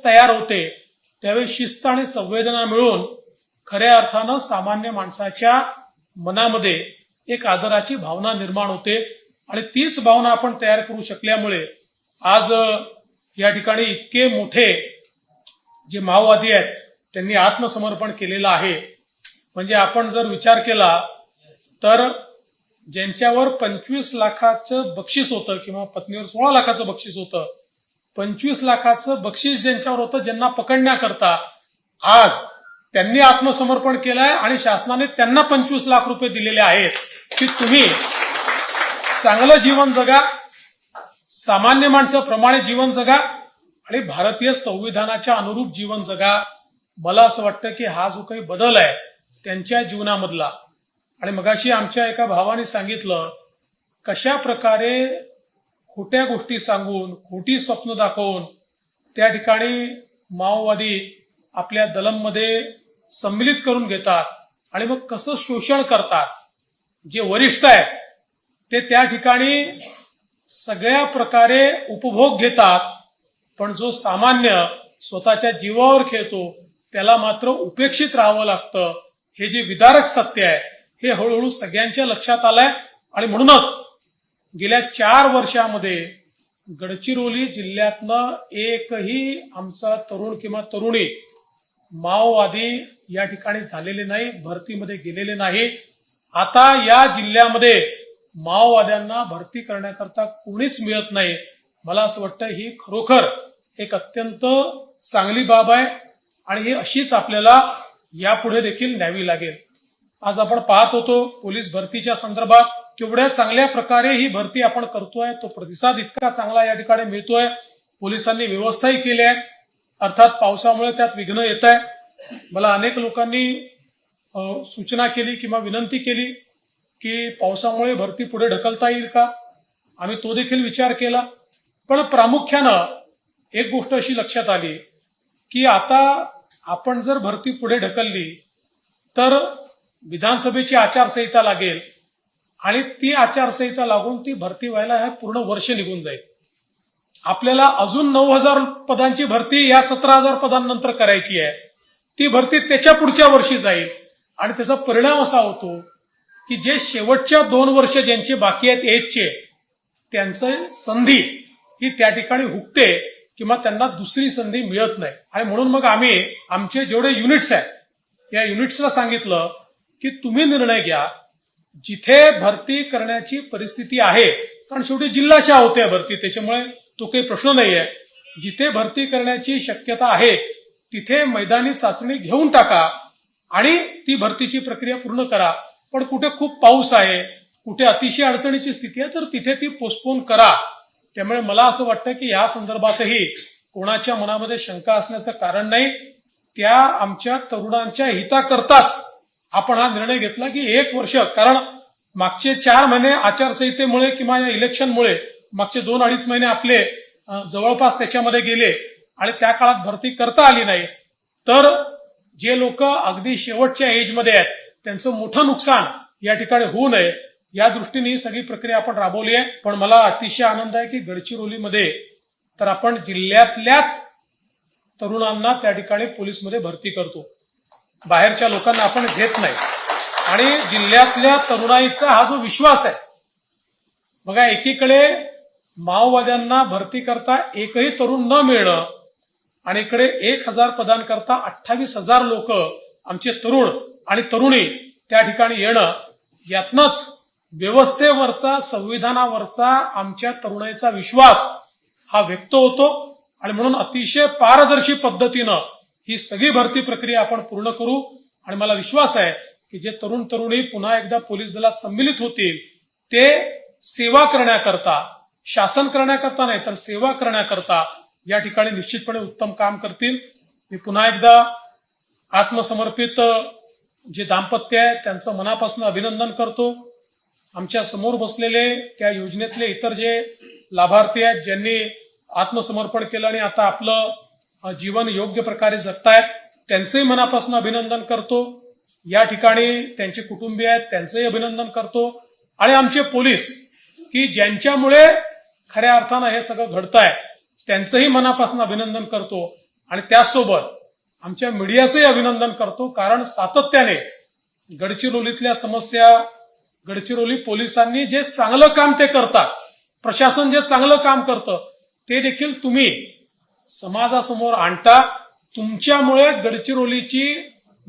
ज्यावेळेस तयार होते त्यावेळेस शिस्त आणि संवेदना मिळून खऱ्या अर्थानं सामान्य माणसाच्या मनामध्ये एक आदराची भावना निर्माण होते. आणि तीच भावना आपण तयार करू शकल्यामुळे आज या ठिकाणी इतके मोठे जे माओवादी आहेत त्यांनी आत्मसमर्पण केलेलं आहे. म्हणजे आपण जर विचार केला तर ज्यांच्यावर पंचवीस लाखाचं बक्षीस होतं किंवा पत्नीवर सोळा लाखाचं बक्षीस होतं पंचवीस लाखाचं बक्षीस ज्यांच्यावर होतं ज्यांना पकडण्याकरता आज त्यांनी आत्मसमर्पण केलंय आणि शासनाने त्यांना पंचवीस लाख रुपये दिलेले आहेत. की तुम्ही चांगलं जीवन जगा सामान्य माणसाप्रमाणे जीवन जगा आणि भारतीय संविधानाच्या अनुरूप जीवन जगा. मला असं वाटतं की हा जो काही बदल आहे त्यांच्या जीवनामधला आणि मगाशी आमच्या एका भावाने सांगितलं कशा प्रकारे खोट्या गोष्टी सांगून खोटी स्वप्न दाखवून त्या ठिकाणी माओवादी आपल्या दलममध्ये सम्मिलित करून घेतात आणि मग कसं शोषण करतात. जे वरिष्ठ आहेत ते त्या ठिकाणी सगळ्या प्रकारे उपभोग घेतात पण जो सामान्य स्वतःच्या जीवावर खेळतो त्याला मात्र उपेक्षित राहावं लागतं. हे जे विदारक सत्य आहे हे हळूहळू सगळ्यांच्या लक्षात आलंय आणि म्हणूनच गेल्या चार वर्षामध्ये गडचिरोली जिल्ह्यातनं एकही आमचा तरुण किंवा तरुणी माओवादी या ठिकाणी झालेले नाही भरतीमध्ये गेलेले नाही. आता या जिल्ह्यामध्ये माओवाद्यांना भरती करण्याकरता कोणीच मिळत नाही. मला असं वाटतं ही खरोखर एक अत्यंत चांगली बाब आहे आणि ही अशीच आपल्याला यापुढे देखील न्यावी लागेल. आज आपण पाहत होतो पोलीस भरतीच्या संदर्भात. केवढ्या चांगल्या प्रकारे ही भरती आपण करतोय तो प्रतिसाद इतका चांगला या ठिकाणी मिळतोय. पोलिसांनी व्यवस्थाही केली आहे. अर्थात पावसामुळे त्यात विघ्न येत आहे मला अनेक लोकांनी सूचना केली किंवा विनंती केली की पावसामुळे भरती पुढे ढकलता येईल का? आम्ही तो देखील विचार केला. पण प्रामुख्यानं एक गोष्ट अशी लक्षात आली की आता आपण जर भरती पुढे ढकलली तर विधानसभेची आचारसंहिता लागेल. आणि ती आचारसंहिता लागून ती भरती व्हायला हे पूर्ण वर्ष निघून जाईल. आपल्याला अजून नऊ हजार पदांची भरती या सतरा हजार पदांनंतर करायची आहे. ती भरती त्याच्या पुढच्या वर्षी जाईल. आणि त्याचा परिणाम असा होतो की जे शेवटच्या दोन वर्ष ज्यांचे बाकी आहेत एजचे त्यांचं संधी ही त्या ठिकाणी हुकते किंवा त्यांना दुसरी संधी मिळत नाही. आणि म्हणून मग आम्ही आमचे जेवढे युनिट्स आहेत या युनिट्सला सांगितलं की तुम्ही निर्णय घ्या जिथे भरती करण्याची परिस्थिती आहे कारण शेवटी जिल्हाच्या होत्या भरती त्याच्यामुळे तो काही प्रश्न नाही आहे जिथे भरती करण्याची शक्यता आहे तिथे मैदानी चाचणी घेऊन टाका आणि ती भरतीची प्रक्रिया पूर्ण करा. पण कुठे खूप पाऊस आहे कुठे अतिशय अडचणीची स्थिती आहे तर तिथे ती पोस्टपोन करा. त्यामुळे मला असं वाटतं की या संदर्भातही कोणाच्या मनामध्ये शंका असण्याचं कारण नाही. त्या आमच्या तरुणांच्या हिताकरताच आपण हा निर्णय घेतला की एक वर्ष कारण मागचे चार महिने आचारसंहितेमुळे किंवा या इलेक्शनमुळे मागचे दोन अडीच महिने आपले जवळपास त्याच्यामध्ये गेले आणि त्या काळात भरती करता आली नाही. तर जे लोक अगदी शेवटच्या एजमध्ये आहेत त्यांचं मोठं नुकसान या ठिकाणी होऊ नये या दृष्टीने ही सगळी प्रक्रिया आपण राबवली आहे. पण मला अतिशय आनंद आहे की गडचिरोलीमध्ये तर आपण जिल्ह्यातल्याच तरुणांना त्या ठिकाणी पोलीसमध्ये भरती करतो. बाहेरच्या लोकांना आपण घेत नाही. आणि जिल्ह्यातल्या तरुणाईचा हा जो विश्वास आहे बघा एकीकडे माओवाद्यांना भरती करता एकही तरुण न मिळणं आणि इकडे एक हजार पदांकरता अठ्ठावीस हजार लोक आमचे तरुण आणि तरुणी त्या ठिकाणी येणं यातनच व्यवस्थेवरचा संविधानावरचा आमच्या तरुणाईचा विश्वास हा व्यक्त होतो. आणि म्हणून अतिशय पारदर्शी पद्धतीनं ही सगळी भरती प्रक्रिया आपण पूर्ण करू. आणि मला विश्वास आहे की जे तरुण तरुणी पुन्हा एकदा पोलीस दलात संमिलित होतील ते सेवा करण्याकरता शासन करण्याकरता नाही तर सेवा करण्याकरता या ठिकाणी निश्चितपणे उत्तम काम करतील. मी पुन्हा एकदा आत्मसमर्पित जे दाम्पत्य आहे त्यांचं मनापासून अभिनंदन करतो. आमच्यासमोर बसलेले त्या योजनेतले इतर जे लाभार्थी आहेत ज्यांनी आत्मसमर्पण केलं आणि आता आपलं जीवन योग्य प्रकारे जगतायत त्यांचंही मनापासून अभिनंदन करतो. या ठिकाणी त्यांचे कुटुंबीय आहेत त्यांचंही अभिनंदन करतो. आणि आमचे पोलीस की ज्यांच्यामुळे खऱ्या अर्थानं हे सगळं घडतंय त्यांचंही मनापासून अभिनंदन करतो. आणि त्याचसोबत आमच्या मीडियाचंही अभिनंदन करतो कारण सातत्याने गडचिरोलीतल्या समस्या गडचिरोली पोलिसांनी जे चांगलं काम ते करतात प्रशासन जे चांगलं काम करतं ते देखील तुम्ही समाजासमोर आणता तुमच्यामुळे गडचिरोलीची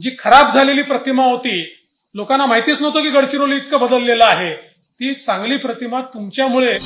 जी खराब झालेली प्रतिमा होती लोकांना माहितीच नव्हतं की गडचिरोली इतकं बदललेलं आहे. ती चांगली प्रतिमा तुमच्यामुळे